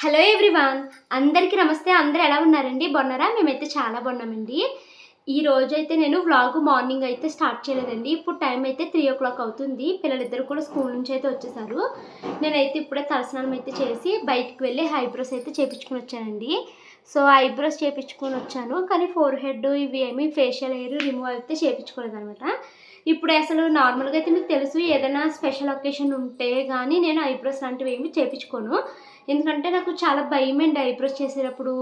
Hello everyone. అందరికీ నమస్తే. అందరు ఎలా ఉన్నారండి? బాగున్నారా? మేమైతే చాలా బాగున్నామండి. ఈ రోజు అయితే నేను వ్లాగ్ మార్నింగ్ అయితే స్టార్ట్ చేయలేదండి. ఇప్పుడు టైం అయితే త్రీ ఓ క్లాక్ అవుతుంది. పిల్లలిద్దరు కూడా స్కూల్ నుంచి అయితే వచ్చేసారు. నేనైతే ఇప్పుడే తలస్నానం అయితే చేసి బయటకు వెళ్ళి ఐబ్రోస్ అయితే చేపించుకుని వచ్చానండి. సో ఐబ్రోస్ చేపించుకొని వచ్చాను. కానీ ఫోర్ హెడ్ ఇవి ఏమి ఫేషియల్ హెయిర్ రిమూవ్ అయితే చేపించుకోలేదు అనమాట ఇప్పుడు అసలు నార్మల్గా అయితే మీకు తెలుసు ఏదైనా స్పెషల్ ఒకేషన్ ఉంటే కానీ నేను ఐబ్రోస్ లాంటివి ఏమి చేపించుకోను. ఎందుకంటే నాకు చాలా భయం అండి ఐబ్రోస్ చేసేటప్పుడు.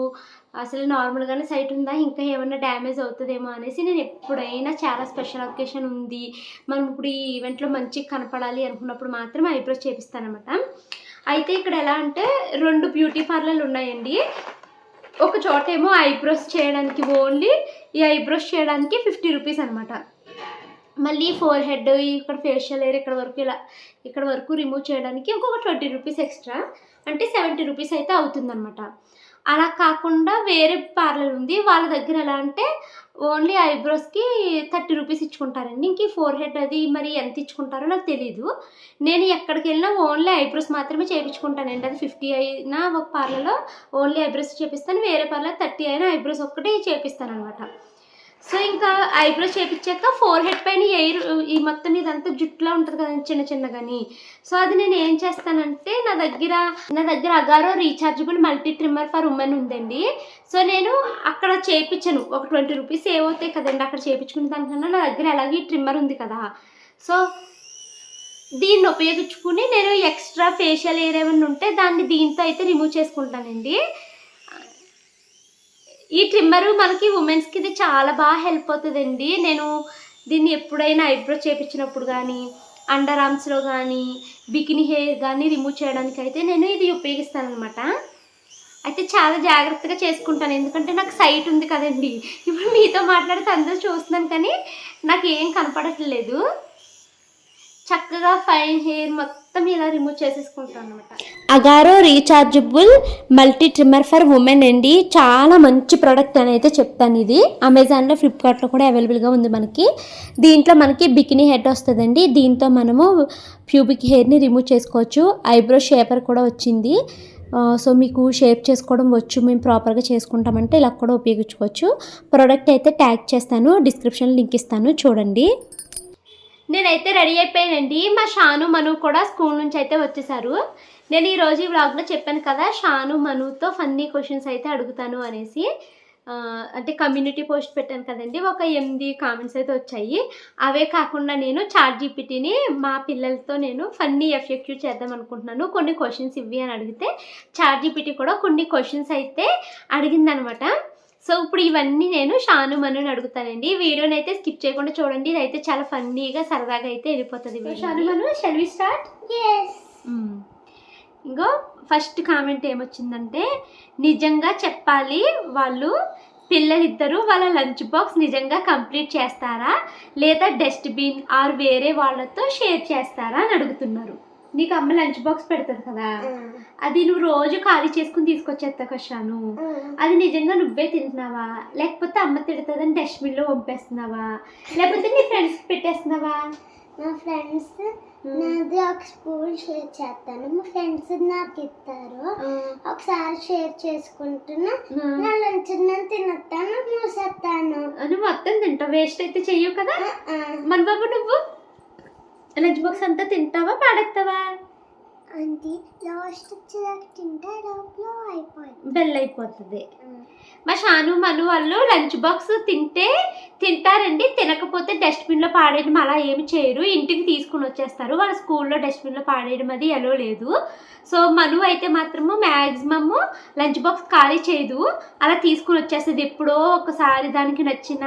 అసలు నార్మల్గానే సైట్ ఉందా ఇంకా ఏమైనా డ్యామేజ్ అవుతుందేమో అనేసి నేను ఎప్పుడైనా చాలా స్పెషల్ ఒకేషన్ ఉంది. మనం ఇప్పుడు ఈ ఈవెంట్లో మంచిగా కనపడాలి అనుకున్నప్పుడు మాత్రం ఐబ్రోస్ చేపిస్తానమాట అయితే ఇక్కడ ఎలా అంటే రెండు బ్యూటీ పార్లర్లు ఉన్నాయండి. ఒక చోట ఏమో ఐబ్రోస్ చేయడానికి ఓన్లీ ఈ ఐబ్రోస్ చేయడానికి ఫిఫ్టీ రూపీస్ అనమాట మళ్ళీ ఫోర్ హెడ్ ఇక్కడ ఫేషియల్ హెయిర్ ఇక్కడ వరకు ఇలా ఇక్కడ వరకు రిమూవ్ చేయడానికి ఇంకొక ట్వంటీ రూపీస్ ఎక్స్ట్రా అంటే సెవెంటీ రూపీస్ అయితే అవుతుందన్నమాట. అలా కాకుండా వేరే పార్లర్ ఉంది. వాళ్ళ దగ్గర ఎలా అంటే ఓన్లీ ఐబ్రోస్కి థర్టీ రూపీస్ ఇచ్చుకుంటారండి. ఇంక ఫోర్ హెడ్ అది మరి ఎంత ఇచ్చుకుంటారో నాకు తెలియదు నేను ఎక్కడికి వెళ్ళినా ఓన్లీ ఐబ్రోస్ మాత్రమే చేయించుకుంటానండి అది ఫిఫ్టీ అయినా ఒక పార్లర్లో ఓన్లీ ఐబ్రోస్ చేపిస్తాను. వేరే పార్లర్ థర్టీ అయినా ఐబ్రోస్ ఒక్కటే చేపిస్తాను అనమాట సో ఇంకా ఐబ్రోస్ చేపించాక ఫోర్ హెడ్ పైన ఎయిర్ ఈ మొత్తం ఇదంతా జుట్టులా ఉంటుంది కదండి చిన్న చిన్నగాని. సో అది నేను ఏం చేస్తానంటే నా దగ్గర నా దగ్గర Agaro rechargeable multi trimmer for women ఉందండి. సో నేను అక్కడ చేపించను. ఒక ట్వంటీ రూపీస్ ఏవవుతాయి కదండి అక్కడ చేయించుకునే దానికన్నా నా దగ్గర అలాగే ట్రిమ్మర్ ఉంది కదా. సో దీన్ని ఉపయోగించుకుని నేను ఎక్స్ట్రా ఫేషియల్ ఏర్ ఏమైనా ఉంటే దాన్ని దీంతో అయితే రిమూవ్ చేసుకుంటానండి. ఈ ట్రిమ్మర్ మనకి ఉమెన్స్కి ఇది చాలా బాగా హెల్ప్ అవుతుందండి. నేను దీన్ని ఎప్పుడైనా ఐబ్రో చేపించినప్పుడు కానీ అండర్ ఆర్మ్స్లో కానీ బికినీ హెయిర్ కానీ రిమూవ్ చేయడానికి అయితే నేను ఇది ఉపయోగిస్తాను అనమాట అయితే చాలా జాగ్రత్తగా చేసుకుంటాను. ఎందుకంటే నాకు సైట్ ఉంది కదండి. ఇప్పుడు మీతో మాట్లాడితే అందరూ చూస్తున్నాను కానీ నాకు ఏం కనపడట్లేదు. చక్కగా ఫైన్ హెయిర్ మొత్తం ఇలా రిమూవ్ చేసేసుకుంటాను అనమాట Agaro rechargeable multi trimmer for women అండి. చాలా మంచి ప్రోడక్ట్ అని అయితే చెప్తాను ఇది. అమెజాన్లో ఫ్లిప్కార్ట్లో కూడా అవైలబుల్గా ఉంది మనకి. దీంట్లో మనకి బికినీ హెడ్ వస్తుందండి. దీంతో మనము ప్యూబిక్ హెయిర్ని రిమూవ్ చేసుకోవచ్చు. ఐబ్రో షేపర్ కూడా వచ్చింది. సో మీకు షేప్ చేసుకోవడం వచ్చు మేము ప్రాపర్గా చేసుకుంటామంటే ఇలా కూడా ఉపయోగించుకోవచ్చు. ప్రోడక్ట్ అయితే ట్యాగ్ చేస్తాను డిస్క్రిప్షన్ లింక్ ఇస్తాను చూడండి. నేనైతే రెడీ అయిపోయానండి. మా షాను మను కూడా స్కూల్ నుంచి అయితే వచ్చేసారు. నేను ఈరోజు ఈ వ్లాగ్లో చెప్పాను కదా షాను మనుతో ఫన్నీ క్వశ్చన్స్ అయితే అడుగుతాను అనేసి. అంటే కమ్యూనిటీ పోస్ట్ పెట్టాను కదండి ఒక ఎనిమిది కామెంట్స్ అయితే వచ్చాయి. అవే కాకుండా నేను చాట్ జీపీటీని మా పిల్లలతో నేను ఫన్నీ ఎఫెక్టివ్ చేద్దాం అనుకుంటున్నాను. కొన్ని క్వశ్చన్స్ ఇవి అని అడిగితే చాట్ జీపీటీ కూడా కొన్ని క్వశ్చన్స్ అయితే అడిగిందనమాట. సో ఇప్పుడు ఇవన్నీ నేను షాను మనుని అడుగుతానండి. వీడియోని అయితే స్కిప్ చేయకుండా చూడండి. ఇది అయితే చాలా ఫన్నీగా సరదాగా అయితే వెళ్ళిపోతుంది Shanu Manu shall we start ఇంకో ఫస్ట్ కామెంట్ ఏమొచ్చిందంటే నిజంగా చెప్పాలి వాళ్ళు పిల్లలిద్దరూ వాళ్ళ లంచ్ బాక్స్ నిజంగా కంప్లీట్ చేస్తారా? లేదా డస్ట్బిన్ ఆర్ వేరే వాళ్ళతో షేర్ చేస్తారా అని అడుగుతున్నారు. నీకు అమ్మ లంచ్ బాక్స్ పెడుతుంది కదా? అది నువ్వు రోజు ఖాళీ చేసుకుని తీసుకొచ్చేస్తా కషాను. అది నిజంగా నువ్వే తింటున్నావా? లేకపోతే అమ్మ తిడుతుందని డస్ట్బిన్లో పంపేస్తున్నావా లేకపోతే నీ ఫ్రెండ్స్ పెట్టేస్తున్నావా? నా ఫ్రెండ్స్ నాది ఒక స్పూన్ షేర్ చేస్తాను. మా ఫ్రెండ్స్ నాకు ఇస్తారు. ఒకసారి షేర్ చేసుకుంటున్నా. నా లంచ్ నేను తినేస్తాను మూసేస్తాను. నువ్వు మొత్తం తింటావు. వేస్ట్ అయితే చెయ్యవు కదా? మన బాబు నువ్వు? లంచ్ బాక్స్ అంతా తింటావా? పాడేస్తావా అంటే లాస్ట్ వచ్చేదాకా తింటే లోపల అయిపోయింది. బెల్ అయిపోతుంది. మా షాను మను వాళ్ళు లంచ్ బాక్స్ తింటే తింటారండి తినకపోతే డస్ట్బిన్లో పాడేయడం అలా ఏమి చేయరు. ఇంటికి తీసుకుని వచ్చేస్తారు. వాళ్ళ స్కూల్లో డస్ట్బిన్లో పాడేయడం అది ఎలో లేదు. సో మను అయితే మాత్రము మ్యాక్సిమము లంచ్ బాక్స్ ఖాళీ చేయదు. అలా తీసుకుని వచ్చేస్తుంది. ఎప్పుడో ఒకసారి దానికి నచ్చిన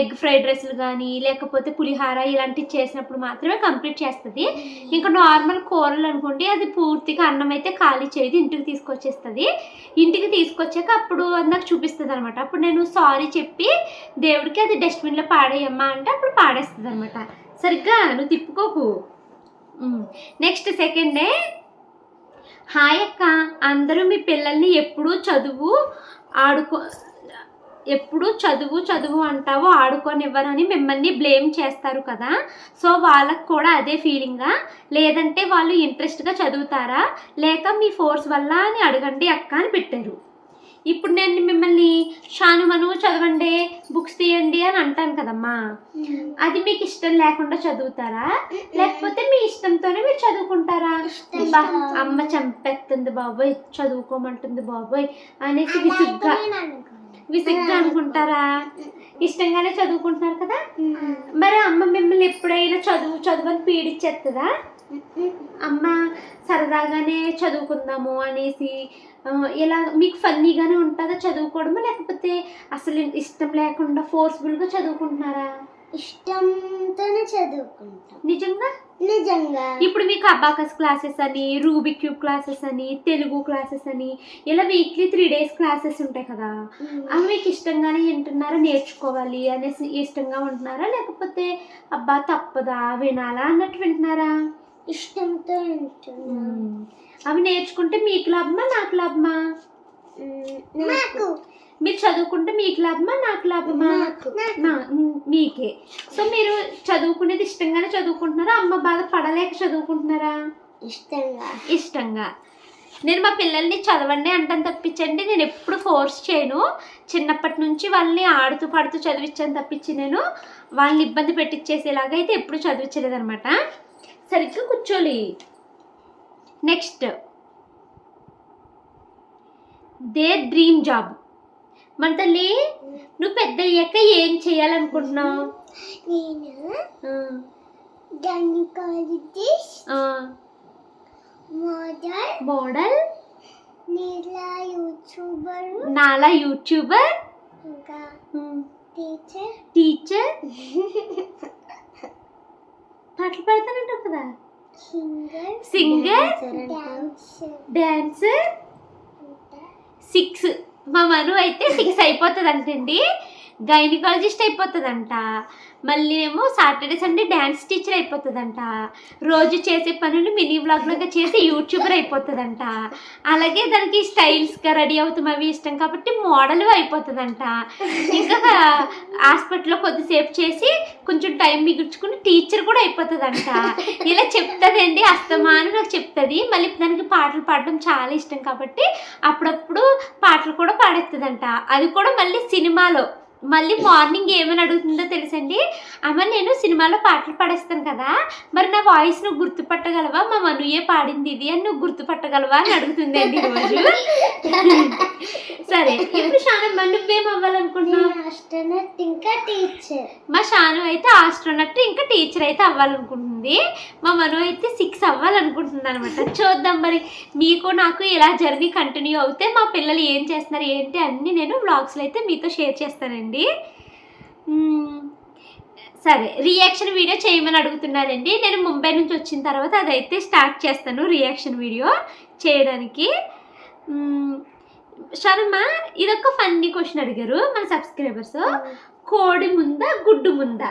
ఎగ్ ఫ్రైడ్ రైస్లు కానీ లేకపోతే పులిహార ఇలాంటివి చేసినప్పుడు మాత్రమే కంప్లీట్ చేస్తుంది. ఇంకా నార్మల్ కూరలు అనుకోండి అది పూర్తిగా అన్నం అయితే ఖాళీ చేయదు. ఇంటికి తీసుకొచ్చేస్తుంది. ఇంటికి తీసుకొచ్చాక అప్పుడు అది నాకు చూపిస్తుంది అనమాట అప్పుడు నేను సారీ చెప్పి దేవుడికి అది డస్ట్బిన్లో పాడేయమ్మా అంటే అప్పుడు పాడేస్తుంది అనమాట సరిగ్గా నువ్వు తిప్పుకోకు. నెక్స్ట్ సెకండ్ డే హాయ్ అక్క అందరూ మీ పిల్లల్ని ఎప్పుడూ చదువు ఆడుకో ఎప్పుడు చదువు చదువు అంటావు ఆడుకోనివ్వరని మిమ్మల్ని బ్లేమ్ చేస్తారు కదా. సో వాళ్ళకు కూడా అదే ఫీలింగా లేదంటే వాళ్ళు ఇంట్రెస్ట్గా చదువుతారా? లేక మీ ఫోర్స్ వల్ల అని అడగండి అక్క అని పెట్టారు. ఇప్పుడు నేను మిమ్మల్ని షానుమను చదవండి బుక్స్ తీయండి అని అంటాను కదమ్మా. అది మీకు ఇష్టం లేకుండా చదువుతారా? లేకపోతే మీ ఇష్టంతోనే మీరు చదువుకుంటారా? అమ్మ చంపేస్తుంది బాబోయ్ చదువుకోమంటుంది బాబోయ్ అనేసి విసుగ్గా విసుగ్గా అనుకుంటారా? ఇష్టంగానే చదువుకుంటున్నారు కదా? మరి అమ్మ మిమ్మల్ని ఎప్పుడైనా చదువు చదువు అని పీడిచ్చేస్తుందా అమ్మ సరదాగానే చదువుకుందాము అనేసి ఇలా మీకు ఫన్నీగానే ఉంటుందా చదువుకోవడము? లేకపోతే అసలు ఇష్టం లేకుండా ఫోర్స్ఫుల్గా చదువుకుంటున్నారా? ఇష్టంతోనే చదువుకుంటాం. నిజంగా? నిజంగా. ఇప్పుడు మీకు అబాకస్ క్లాసెస్ అని రూబిక్ క్యూబ్ క్లాసెస్ అని తెలుగు క్లాసెస్ అని ఇలా వీక్లీ త్రీ డేస్ క్లాసెస్ ఉంటాయి కదా? అవి మీకు ఇష్టంగానే వింటున్నారా? నేర్చుకోవాలి అనేసి ఇష్టంగా ఉంటున్నారా? లేకపోతే అబ్బా తప్పదా? వినాలా అన్నట్టు వింటున్నారా? ఇష్టంతో అవి నేర్చుకుంటే మీకు లాభమా నాకు లాభమా? నాకు. మీరు చదువుకుంటే మీకు లాభమా నాకు లాభమా? మీకే. సో మీరు చదువుకునేది ఇష్టంగానే చదువుకుంటున్నారా? అమ్మ బాధ పడలేక చదువుకుంటున్నారా? ఇష్టంగా. ఇష్టంగా. నేను మా పిల్లల్ని చదవండి అంటాను తప్పించండి. నేను ఎప్పుడు ఫోర్స్ చేయను. చిన్నప్పటి నుంచి వాళ్ళని ఆడుతూ పాడుతూ చదివించాను తప్పించి నేను. వాళ్ళని ఇబ్బంది పెట్టించేసేలాగా అయితే ఎప్పుడు చదివించలేదు అనమాట సరిగ్గా కూర్చోలి. నెక్స్ట్ దే డ్రీమ్ జాబ్ మన తల్లి నువ్వు పెద్ద అయ్యాక ఏం చేయాలనుకుంటున్నావు? నేను గైనకాలజిస్ట్ మోడల్ మోడల్ నీలా యూట్యూబర్ నాలా యూట్యూబర్ ఇంకా టీచర్ టీచర్ పాటలు పాడతానంటావు కదా సింగర్ డాన్సర్ సిక్స్ మా మను అయితే సిక్స్ అయిపోతుంది అంటండి గైనకాలజిస్ట్ అయిపోతుందంట. మళ్ళీ ఏమో సాటర్డే సండే డ్యాన్స్ టీచర్ అయిపోతుందంట. రోజు చేసే పనులు మినీ వ్లాగ్ లాగా చేసి యూట్యూబర్ అయిపోతుందంట. అలాగే దానికి స్టైల్స్గా రెడీ అవుతాం అవి ఇష్టం కాబట్టి మోడల్ అయిపోతుందంట. ఇంకా హాస్పిటల్లో కొద్దిసేపు చేసి కొంచెం టైం మిగుల్చుకుని టీచర్ కూడా అయిపోతుందంట. ఇలా చెప్తుందండి అస్తమాను నాకు చెప్తుంది. మళ్ళీ దానికి పాటలు పాడడం చాలా ఇష్టం కాబట్టి అప్పుడప్పుడు పాటలు కూడా పాడేస్తుందంట. అది కూడా మళ్ళీ సినిమాలో. మళ్ళీ మార్నింగ్ ఏమని అడుగుతుందో తెలుసండి? అమ్మ నేను సినిమాలో పాటలు పాడేస్తాను కదా. మరి నా వాయిస్ నువ్వు గుర్తుపట్టగలవా? మా మనుయే పాడింది ఇది అని నువ్వు గుర్తుపట్టగలవా అని అడుగుతుందండి రోజు సరే ఇప్పుడు శానమ్మ నువ్వేం అవ్వాలనుకుంటున్నావు? ఇంకా టీచర్ మా షాను అయితే ఆస్ట్రోనట్ ఇంకా టీచర్ అయితే అవ్వాలనుకుంటుంది. మా మను అయితే సిక్స్ అవ్వాలనుకుంటుంది అనమాట చూద్దాం మరి మీకు నాకు ఇలా జర్నీ కంటిన్యూ అవుతే మా పిల్లలు ఏం చేస్తున్నారు ఏంటి అన్నీ నేను వ్లాగ్స్లో అయితే మీతో షేర్ చేస్తానండి. మ్మ్. సరే రియాక్షన్ వీడియో చేయమని అడుగుతున్నారండి. నేను ముంబై నుంచి వచ్చిన తర్వాత అదైతే స్టార్ట్ చేస్తాను రియాక్షన్ వీడియో చేయడానికి. శర్మ ఇదొక ఫన్నీ క్వశ్చన్ అడిగారు మన సబ్స్క్రైబర్స్ కోడి ముందా గుడ్డు ముందా?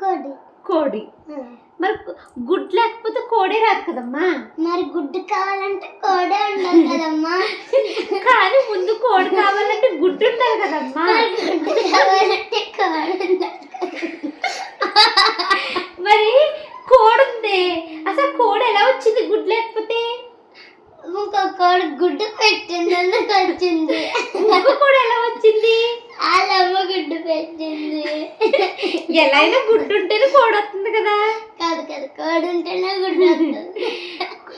కోడి. కోడి. మరి గుడ్ లేకపోతే కోడే రాదు కదమ్మా? మరి గుడ్డు కావాలంటే కోడే ఉండాలి కదమ్మా. కానీ ముందు కోడి కావాలంటే గుడ్డు ఉండాలి కదమ్మా. మరి గుడ్డు కావాలంటే కోడి మరి కోడి ఉంది. అసలు కోడి ఎలా వచ్చింది గుడ్ లేకపోతే? ఇంకో కోడి గుడ్డు పెట్టింది అందుకు వచ్చింది. మగ కోడి ఎలా వచ్చింది? వాళ్ళమ్మ గుడ్డు పెట్టింది. ఎలా అయినా గుడ్డు ఉంటేనే కోడి వస్తుంది కదా. కాదు కాదు కోడి ఉంటేనే గుడ్డు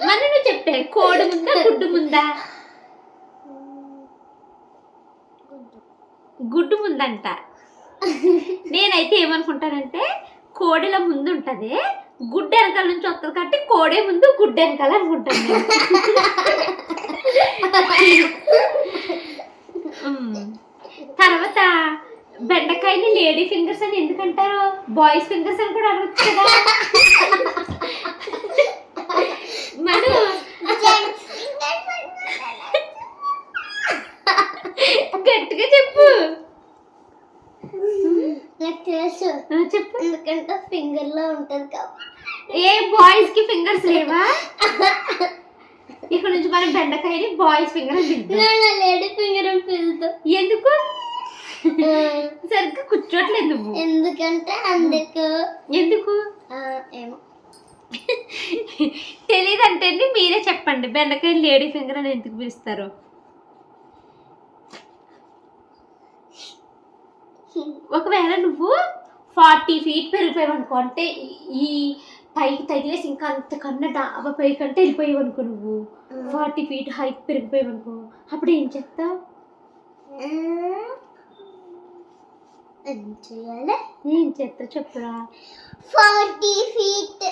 మరి నువ్వు చెప్పే కోడి ముందా గుడ్డు ముందా? గుడ్డు ముందంట. నేనైతే ఏమనుకుంటానంటే కోడిల ముందు ఉంటది గుడ్డ వెనకాల నుంచి వస్తుంది కాబట్టి కోడే ముందు గుడ్డ వెనకాల అనుకుంటాను. తర్వాత బెండకాయని లేడీ ఫింగర్స్ అని ఎందుకంటారు? బాయ్స్ ఫింగర్స్ అని కూడా అనవచ్చు కదా. మనం. గట్టిగా చెప్పు. నాకు తెలుసు. చెప్పు. ఎందుకంటే ఫింగర్లో ఉంటది కాబట్టి. ఏ బాయ్స్కి ఫింగర్స్ లేవా? ఇక్కడ నుంచి మనం బెండకాయని బాయ్స్ ఫింగర్ లేడీ ఫింగర్ అని ఎందుకు? సరిగ్గా కూర్చోట్లేదు నువ్వు. ఎందుకంటే అందుకు. ఎందుకు? ఏమో. తెలియదంటే మీరే చెప్పండి. బెండకాయ లేడీ ఫింగర్ అని ఎందుకు పిలుస్తారు? ఒకవేళ నువ్వు ఫార్టీ ఫీట్ పెరిగిపోయావు అనుకో అంటే ఈ- పైకి తగిలేసి ఇంకా అంతకన్నా డాబా పై కంటే వెళ్ళిపోయావు అనుకో నువ్వు. ఫార్టీ ఫీట్ హైట్ పెరిగిపోయావు అనుకో అప్పుడు ఏం చేస్తావు ఆ, ఏం చేయాలి ఏం చేస్తావు చెప్పురా? Forty feet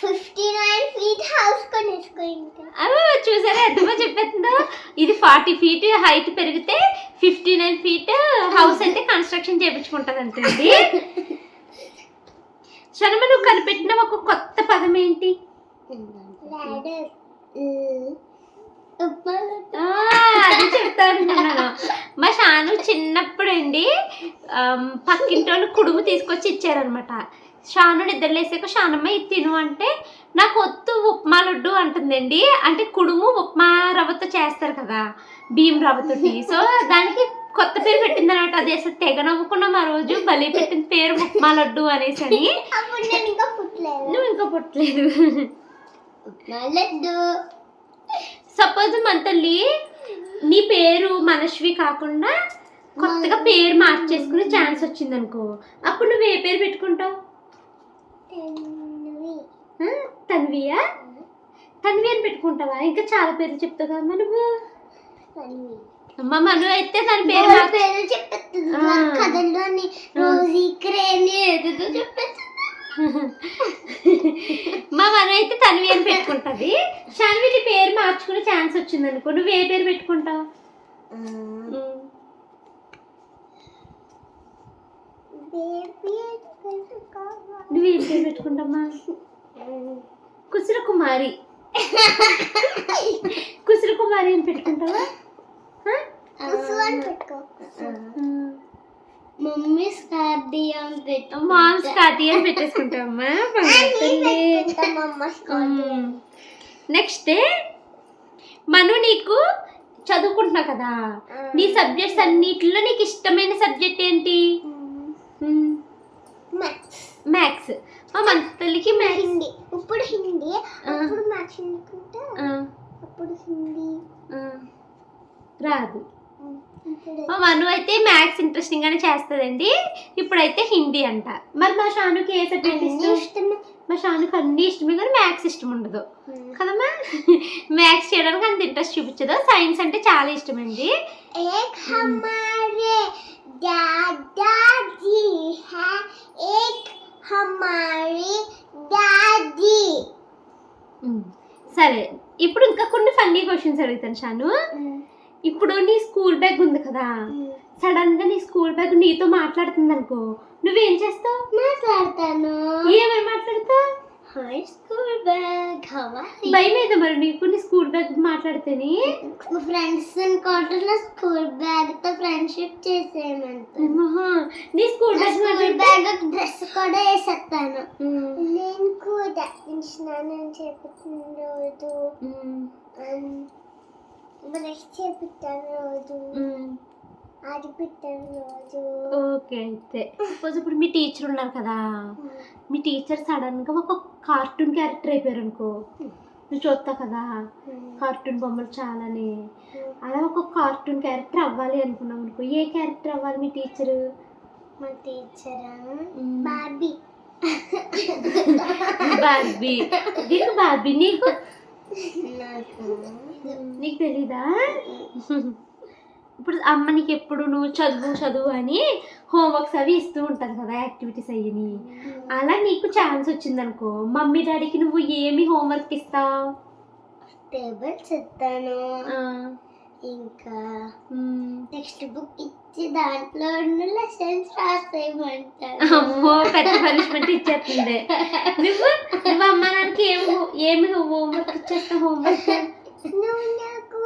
fifty nine feet house కొనేసుకో ఇంకా అవి చూసారా ఎంతమో చెప్పేస్తుందో? ఇది ఫార్టీ ఫీట్ హైట్ పెరిగితే ఫిఫ్టీ నైన్ ఫీట్ హౌస్ అయితే కన్స్ట్రక్షన్ చేయించుకుంటుంది అంటండి శనమ నువ్వు కనిపెట్టిన ఒక కొత్త పదం ఏంటి? అది చెప్తాను మా షాను చిన్నప్పుడు అండి పక్కింటి వాళ్ళు కుడుము తీసుకొచ్చి ఇచ్చారనమాట షాను నిద్రలేసాక షానమ్మ ఇది తిను అంటే నాకు ఒత్తు ఉప్మా లడ్డు అంటుందండి అంటే కుడుము ఉప్మా రవ్వతో చేస్తారు కదా బియ్యం రవ్వతోటి సో దానికి కొత్త పేరు పెట్టింది అనమాట అది అసలు తెగ నవ్వుకున్నాం ఆ రోజు బలి పెట్టిన పేరు ఉప్మా లడ్డు అనేసి అని ఇంకా పుట్టలేదు. నువ్వు ఇంకా పుట్టలేదు. లడ్డు. సపోజ్ మన తల్లి నీ పేరు మనశ్వి కాకుండా కొత్తగా పేరు మార్చేసుకునే ఛాన్స్ వచ్చింది అనుకో అప్పుడు నువ్వు ఏ పేరు పెట్టుకుంటావు? తన్వియా? తన్వి అని పెట్టుకుంటావా? ఇంకా చాలా పేర్లు చెప్తావు కదా నువ్వు. అమ్మ మను అయితే దాని పేరు పేరు చెప్పేస్తుంది రోజీ క్రేని ఏదో చెప్పేస్తుంది అయితే తన్వి అని పెట్టుకుంటది. షాన్వి నీ పేరు మార్చుకునే ఛాన్స్ వచ్చింది అనుకో నువ్వు ఏ పేరు పెట్టుకుంటావు? నువ్వు ఏం పేరు పెట్టుకుంటావమ్మా? కుసుర కుమారి. కుసుర కుమారి అని పెట్టుకుంటావా? పెట్టుకో. మమ్మీ స్కార్డీ అని పెట్టు మామ్స్ కాతి అని పెట్టేసుకుంటావమ్మా నెక్స్ట్ మను నీకు చదువుకుంటున్నావు కదా? నీ సబ్జెక్ట్స్ అన్నిటిలో నీకు ఇష్టమైన సబ్జెక్ట్ ఏంటి? మ్యాథ్స్. మా మన తల్లికి హిందీ. ఇప్పుడు హిందీ. మ్యాథ్స్ ఎందుకుంటా? అప్పుడు హిందీ. రాదు. మా మను అయితే మ్యాథ్స్ ఇంట్రెస్టింగ్ గానే చేస్తుందండి ఇప్పుడైతే హిందీ అంట మరి మా షానుకి ఏ సబ్జెక్ట్ అన్నీ ఇష్టం ఇష్టమే మా షానుకి అన్ని ఇష్టమే కానీ మ్యాథ్స్ ఇష్టం ఉండదు కదమ్మా మ్యాథ్స్ చేయడానికి అంత ఇంట్రెస్ట్ చూపించదు సైన్స్ అంటే చాలా ఇష్టమండి एक हमारे दादाजी है एक हमारी दादी ఉమ్. సరే ఇప్పుడు ఇంకా కొన్ని ఫన్నీ క్వశ్చన్స్ అడుగుతాను షాను ఇప్పుడు నీ స్కూల్ బ్యాగ్ ఉంది కదా. సడన్గా నీ స్కూల్ బ్యాగ్ నీతో మాట్లాడుతుంది అనుకో నువ్వేం చేస్తావు? మాట్లాడతాను. ఏమని మాట్లాడతావు? హై స్కూల్ బ్యాగ్ భయం మీద మరి నీకు నీ స్కూల్ బ్యాగ్ మాట్లాడితేని? ఫ్రెండ్స్ అనుకుంటున్న స్కూల్ బ్యాగ్తో ఫ్రెండ్షిప్ చేసేయమంటాను ఆహా, నీ school bag school bag dress కూడా వేసేస్తాను. నేను కూడా స్నానం చేపుతున్న రోజు. ఉమ్, బ్రష్ చేపుతాను రోజు. ఉమ్. అది పెట్టాను రోజు. ఓకే అయితే. సపోజ్ ఇప్పుడు మీ టీచర్ ఉన్నారు కదా. మీ టీచర్ సడన్గా ఒక కార్టూన్ క్యారెక్టర్ అయిపోయారు అనుకో నువ్వు చూస్తావు కదా కార్టూన్ బొమ్మలు చాలానే. అలా ఒక కార్టూన్ క్యారెక్టర్ అవ్వాలి అనుకున్నాం అనుకో ఏ క్యారెక్టర్ అవ్వాలి మీ టీచర్ మా టీచరా బాబీ బార్బీ. నీకు బార్బీ? నీకు నాకు తెలీదా? ఇప్పుడు అమ్మ నీకు ఎప్పుడు నువ్వు చదువు చదువు అని హోంవర్క్స్ అవి ఇస్తూ ఉంటారు కదా యాక్టివిటీస్ అయ్యని. అలా నీకు ఛాన్స్ వచ్చిందనుకో మమ్మీ డాడీకి నువ్వు ఏమి హోంవర్క్ ఇస్తావు? టేబుల్స్ ఇస్తాను ఇంకా టెక్స్ట్ బుక్ ఇచ్చి దాంట్లో లెసన్స్ రాసేయమంటాను అమ్మో పెద్ద పనిష్మెంట్ ఇచ్చేస్తుంది. నువ్వు నువ్వు అమ్మ నాన్నకి ఏం ఏమి హోంవర్క్ ఇచ్చేస్తావు హోంవర్క్ నువ్వు నాకు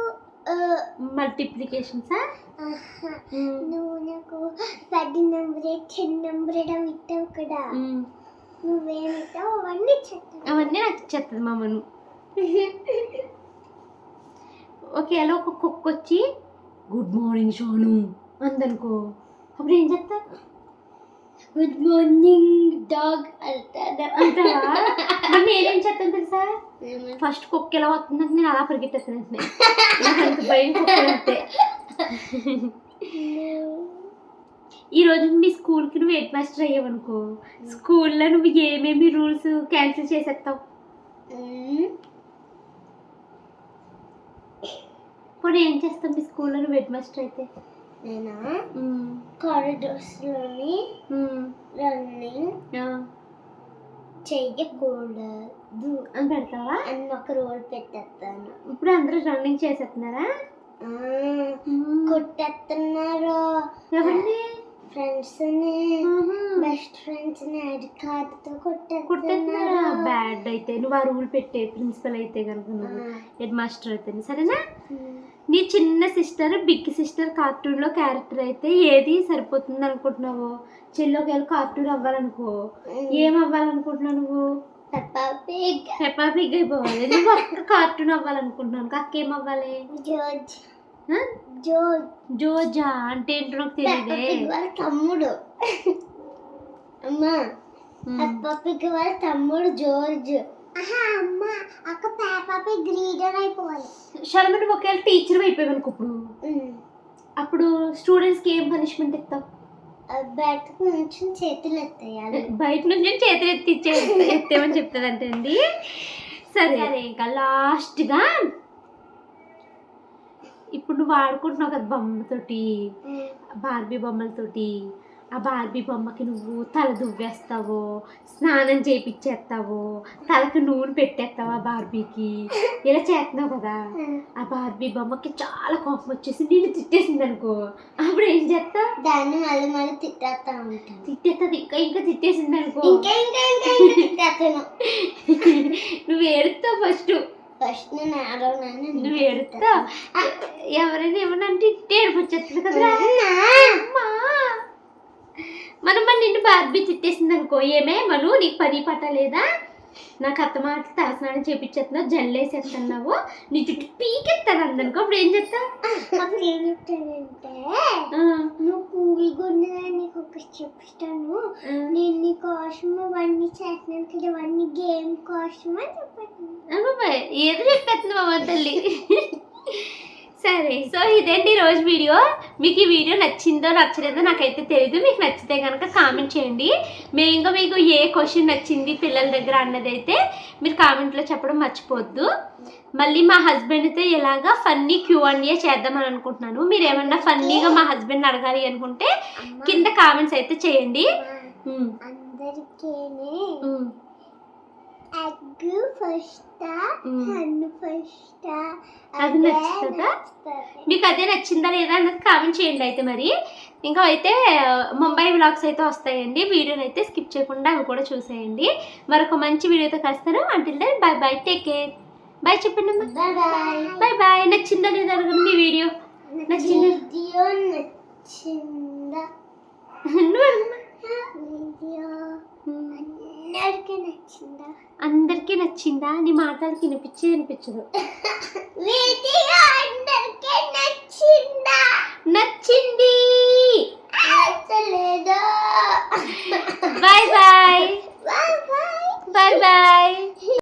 మల్టిప్లికేషన్సా నువ్వు నాకు పది నెంబర్ చిన్న నెంబర్ ఇస్తావు కదా. నువ్వేమిటావు అవన్నీ చెప్తావు. అవన్నీ నాకు ఇచ్చేస్తుంది మా అమ్మను ఒకవేళ ఒక కుక్క వచ్చి గుడ్ మార్నింగ్ షోను అందనుకో అప్పుడు ఏం చెప్తా? గుడ్ మార్నింగ్ డాగ్ అంటావా నేనేం చేస్తాను తెలుసా? ఫస్ట్ కుక్క ఎలా వస్తుందంటే నేను అలా పరిగెట్టేస్తాను నాకు అంత భయం కుక్కలంటే ఈ రోజు మీ స్కూల్కి నువ్వు హెడ్ మాస్టర్ అయ్యావనుకో స్కూల్లో నువ్వు ఏమేమి రూల్స్ క్యాన్సిల్ చేసేస్తావు? ఇప్పుడు ఏం చేస్తావు మీ స్కూల్లో నువ్వు హెడ్ మాస్టర్ అయితే? నేను. కారిడోర్స్లోని. రన్నింగ్ ఆ. చెయ్యకూడదు. అని పెడతావా? అని ఒక రూల్ పెట్టేస్తాను. ఇప్పుడు అందరూ రన్నింగ్ చేసేస్తున్నారా. కొట్టేస్తున్నారు. ఎవరిని? ఫ్రెండ్స్ని. బెస్ట్ ఫ్రెండ్స్ని ఐడి కార్డుతో కుట్టేస్తున్నారా? బ్యాడ్ అయితే నువ్వు ఆ రూల్ పెట్టే ప్రిన్సిపల్ అయితే కనుక హెడ్ మాస్టర్ అయితే సరేనా? నీ చిన్న సిస్టర్ బిగ్ సిస్టర్ కార్టూన్లో క్యారెక్టర్ అయితే ఏది సరిపోతుంది అనుకుంటున్నావు చెల్లోకి వెళ్ళి కార్టూన్ అవ్వాలనుకో ఏం అవ్వాలనుకుంటున్నావు నువ్వు? పెప్పా పిగ్ పెప్పా పిగ్ అయిపోవాలి. నువ్వు అక్క కార్టూన్ అవ్వాలనుకుంటున్నాను అక్క ఏం అవ్వాలి? జోర్జ్ జోజా అంటే ఏంటో నాకు తెలియదే వాళ్ళ తమ్ముడు. అమ్మా పెప్పా పిగ్ వాళ్ళ తమ్ముడు జోర్జ్ అక్క పెప్పా పిగ్ రీడర్ అయిపోవాలి. శర్మ నువ్వు ఒకవేళ టీచర్ అయిపోయావు అనుకో ఇప్పుడు. అప్పుడు స్టూడెంట్స్కి ఏం పనిష్మెంట్ ఇస్తావు? బయటకు నుంచి చేతులు ఎత్తేయాలి. బయట నుంచి చేతులు ఎత్తి ఎత్తేమని చెప్తుందంటే అండి. సరే సరే. ఇంకా లాస్ట్గా ఇప్పుడు నువ్వు ఆడుకుంటున్నావు కదా బొమ్మతోటి బార్బీ బొమ్మలతోటి. ఆ బార్బీ బొమ్మకి నువ్వు తల దువ్వేస్తావో స్నానం చేపిచ్చేస్తావో తలకి నూనె పెట్టేస్తావు ఆ బార్బీకి ఇలా చేస్తున్నావు కదా. ఆ. బార్బీ బొమ్మకి చాలా కోపం వచ్చేసి నేను తిట్టేసింది అనుకో అప్పుడు ఏం చేస్తావు దాన్ని మళ్ళీ మళ్ళీ తిట్టేస్తా ఉంటాను తిట్టేస్తుంది. ఇంకా ఇంకా తిట్టేసింది అనుకో ఇంకా ఇంకా ఇంకా ఇంకా తిట్టేస్తాను. నువ్వు ఏడుస్తావు ఫస్ట్ ఫస్ట్ నేను ఆడవనాను నువ్వు ఏడుస్తావు ఎవరైనా ఏమన్నా అంటే ఇట్టే ఏడుపు వచ్చేస్తుంది కదా మనం మరి నిన్ను బార్బీ తిట్టేసింది అనుకో ఏమే? మను నీకు పని పట్ట లేదా? నాకు అత్త మాటలు తలస్నానం చేపించేస్తున్నావు జల్లేసేస్తున్నావు. నీ చుట్టూ పీకెత్తాను అందనుకో అప్పుడు ఏం చేస్తావు అప్పుడు ఏం చెప్తానంటే నువ్వు కూల్ గుండె నీకు ఒక చెప్తాను. నేను నీ కోసం అవన్నీ చేస్తున్నాను కదా అవన్నీ గేమ్ కోసం అని చెప్పాను. ఏదో చెప్పేస్తుంది మా తల్లి. సరే సో ఇదేంటి రోజు వీడియో? మీకు ఈ వీడియో నచ్చిందో నచ్చలేదో నాకైతే తెలియదు మీకు నచ్చితే కనుక కామెంట్ చేయండి. మెయిన్గా మీకు ఏ క్వశ్చన్ నచ్చింది పిల్లల దగ్గర అన్నది అయితే మీరు కామెంట్లో చెప్పడం మర్చిపోవద్దు. మళ్ళీ మా హస్బెండ్తో ఎలాగా ఫన్నీ క్యూ అండ్ ఏ చేద్దామని అనుకుంటున్నాను. మీరు ఏమన్నా ఫన్నీగా మా హస్బెండ్ అడగాలి అనుకుంటే కింద కామెంట్స్ అయితే చేయండి. Um, egg first. Hannu first అది నచ్చుతుందా? మీకు అదే నచ్చిందా లేదా అన్నది కామెంట్ చేయండి అయితే మరి. ఇంకా అయితే ముంబై వ్లాగ్స్ అయితే వస్తాయండి. వీడియోని అయితే స్కిప్ చేయకుండా అవి కూడా చూసేయండి. మరొక మంచి వీడియోతో కలుస్తారు until then bye bye take care bye చెప్పండి బాయ్ బాయ్ నచ్చిందా లేదా అడగండి మీ వీడియో? నచ్చిందా? నువ్వు. అందరికీ నచ్చిందా? అందరికీ నచ్చిందా? నీ మాటలు వినిపించి వినిపించదు నచ్చిందా? నచ్చింది. Bye bye. Bye bye.